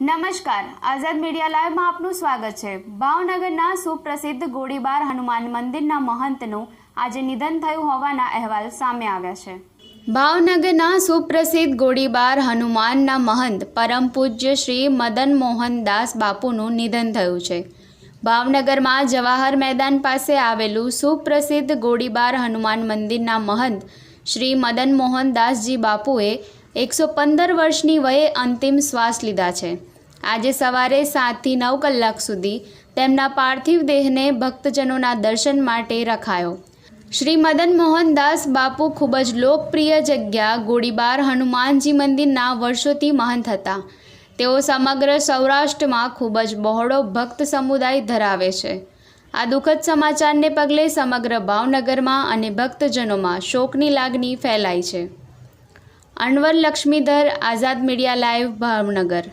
નમસ્કાર. આઝાદ મીડિયા લાઈવમાં આપનું સ્વાગત છે. ભાવનગરના સુપ્રસિદ્ધ ગોળીબાર હનુમાન મંદિરના મહંતનું આજે નિધન થયું હોવાના અહેવાલ સામે આવ્યા છે. ભાવનગરના સુપ્રસિદ્ધ ગોળીબાર હનુમાનના મહંત પરમ પૂજ્ય શ્રી મદન મોહન દાસ બાપુનું નિધન થયું છે. ભાવનગરમાં જવાહર મેદાન પાસે આવેલું સુપ્રસિદ્ધ ગોળીબાર હનુમાન મંદિરના મહંત શ્રી મદન મોહન દાસજી બાપુએ એકસો પંદર વર્ષની વયે અંતિમ શ્વાસ લીધા છે. આજે સવારે સાતથી નવ કલાક સુધી તેમના પાર્થિવ દેહને ભક્તજનોના દર્શન માટે રખાયો. શ્રી મદન મોહનદાસ બાપુ ખૂબ જ લોકપ્રિય જગ્યા ગોળીબાર હનુમાનજી મંદિરના વર્ષોથી મહંત હતા. તેઓ સમગ્ર સૌરાષ્ટ્રમાં ખૂબ જ બહોળો ભક્ત સમુદાય ધરાવે છે. આ દુઃખદ સમાચારને પગલે સમગ્ર ભાવનગરમાં અને ભક્તજનોમાં શોકની લાગણી ફેલાઈ છે. Anwar Laxmidhar Azad media live Bhavnagar